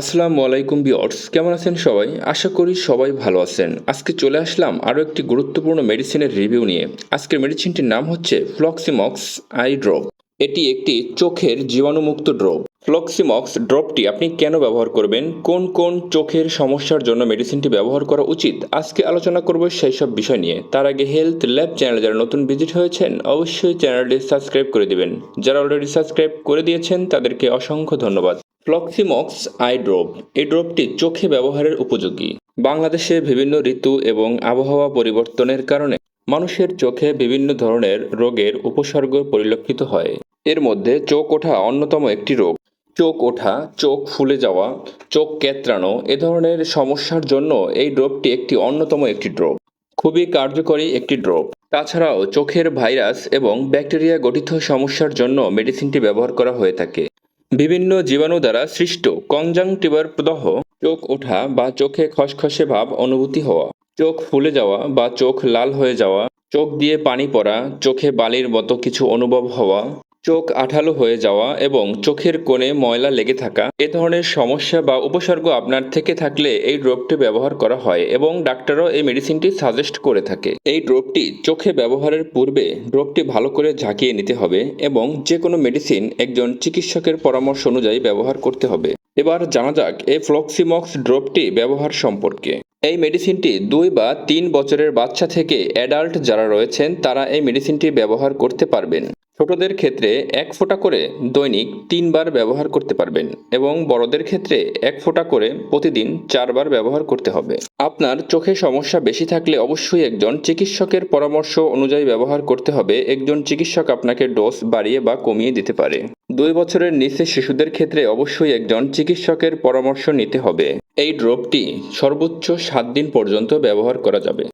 আসসালামু আলাইকুম বিয়র্স কেমন আছেন সবাই? আশা করি সবাই ভালো আছেন। আজকে চলে আসলাম আরও একটি গুরুত্বপূর্ণ মেডিসিনের রিভিউ নিয়ে। আজকের মেডিসিনটির নাম হচ্ছে ফ্লক্সিমক্স আই ড্রপ এটি একটি চোখের জীবাণুমুক্ত ড্রপ ফ্লক্সিমক্স ড্রপটি আপনি কেন ব্যবহার করবেন? কোন কোন চোখের সমস্যার জন্য মেডিসিনটি ব্যবহার করা উচিত? আজকে আলোচনা করব সেই সব বিষয় নিয়ে। তার আগে হেলথ ল্যাব চ্যানেল যারা নতুন ভিজিট হয়েছেন, অবশ্যই চ্যানেলটি সাবস্ক্রাইব করে দিবেন। যারা অলরেডি সাবস্ক্রাইব করে দিয়েছেন, তাদেরকে অসংখ্য ধন্যবাদ। ফ্লক্সিমক্স আই ড্রপ এই ড্রপটি চোখে ব্যবহারের উপযোগী। বাংলাদেশে বিভিন্ন ঋতু এবং আবহাওয়া পরিবর্তনের কারণে মানুষের চোখে বিভিন্ন ধরনের রোগের উপসর্গ পরিলক্ষিত হয়। এর মধ্যে চোখ ওঠা অন্যতম একটি রোগ। চোখ ওঠা, চোখ ফুলে যাওয়া, চোখ কেতরানো এ ধরনের সমস্যার জন্য এই ড্রপটি একটি অন্যতম একটি ড্রপ খুবই কার্যকরী একটি ড্রপ তাছাড়াও চোখের ভাইরাস এবং ব্যাকটেরিয়া গঠিত সমস্যার জন্য মেডিসিনটি ব্যবহার করা হয়ে থাকে। বিভিন্ন জীবাণু দ্বারা সৃষ্ট কনজাংটিভার প্রদাহ, চোখ ওঠা বা চোখে খসখসে ভাব অনুভূতি হওয়া, চোখ ফুলে যাওয়া বা চোখ লাল হয়ে যাওয়া, চোখ দিয়ে পানি পড়া, চোখে বালির মতো কিছু অনুভব হওয়া চোখ আঠালো হয়ে যাওয়া এবং চোখের কোণে ময়লা লেগে থাকা, এ ধরনের সমস্যা বা উপসর্গ আপনার থেকে থাকলে এই ড্রপটি ব্যবহার করা হয় এবং ডাক্তারও এই মেডিসিনটি সাজেস্ট করে থাকে। এই ড্রপটি চোখে ব্যবহারের পূর্বে ড্রপটি ভালো করে ঝাঁকিয়ে নিতে হবে এবং যে কোনো মেডিসিন একজন চিকিৎসকের পরামর্শ অনুযায়ী ব্যবহার করতে হবে। এবার জানা যাক এই ফ্লক্সিমক্স ড্রপটি ব্যবহার সম্পর্কে। এই মেডিসিনটি দুই বা তিন বছরের বাচ্চা থেকে অ্যাডাল্ট যারা রয়েছেন, তারা এই মেডিসিনটি ব্যবহার করতে পারবেন। ছোটদের ক্ষেত্রে এক ফোঁটা করে দৈনিক তিনবার ব্যবহার করতে পারবেন এবং বড়দের ক্ষেত্রে এক ফোঁটা করে প্রতিদিন চারবার ব্যবহার করতে হবে। আপনার চোখে সমস্যা বেশি থাকলে অবশ্যই একজন চিকিৎসকের পরামর্শ অনুযায়ী ব্যবহার করতে হবে। একজন চিকিৎসক আপনাকে ডোজ বাড়িয়ে বা কমিয়ে দিতে পারে। দুই বছরের নিচে শিশুদের ক্ষেত্রে অবশ্যই একজন চিকিৎসকের পরামর্শ নিতে হবে। এই ড্রপটি সর্বোচ্চ সাত দিন পর্যন্ত ব্যবহার করা যাবে।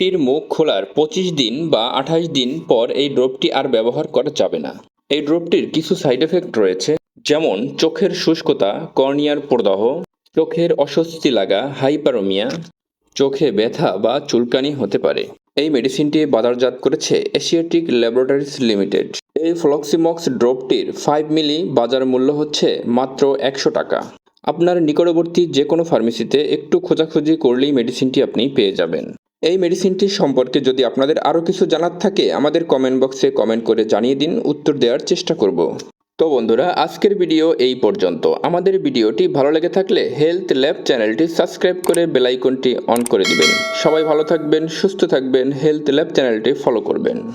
ড্রপটির মুখ খোলার পঁচিশ দিন বা আঠাশ দিন পর এই ড্রপটি আর ব্যবহার করা যাবে না। এই ড্রপটির কিছু সাইড এফেক্ট রয়েছে, যেমন চোখের শুষ্কতা, কর্নিয়ার প্রদাহ, চোখের অস্বস্তি লাগা, হাইপারোমিয়া, চোখে ব্যথা বা চুলকানি হতে পারে। এই মেডিসিনটি বাজারজাত করেছে এশিয়াটিক ল্যাবরেটরিজ লিমিটেড। এই ফ্লক্সিমক্স ড্রপটির ফাইভ মিলি বাজার মূল্য হচ্ছে মাত্র একশো টাকা। আপনার নিকটবর্তী যে কোনো ফার্মেসিতে একটু খোঁজাখুঁজি করলেই মেডিসিনটি আপনি পেয়ে যাবেন। এই মেডিসিনটি সম্পর্কে যদি আপনাদের আরও কিছু জানার থাকে, আমাদের কমেন্ট বক্সে কমেন্ট করে জানিয়ে দিন, উত্তর দেওয়ার চেষ্টা করব। তো বন্ধুরা, আজকের ভিডিও এই পর্যন্ত। আমাদের ভিডিওটি ভালো লেগে থাকলে হেলথ ল্যাব চ্যানেলটি সাবস্ক্রাইব করে বেলাইকনটি অন করে দিবেন। সবাই ভালো থাকবেন, সুস্থ থাকবেন হেলথ ল্যাব চ্যানেলটি ফলো করবেন।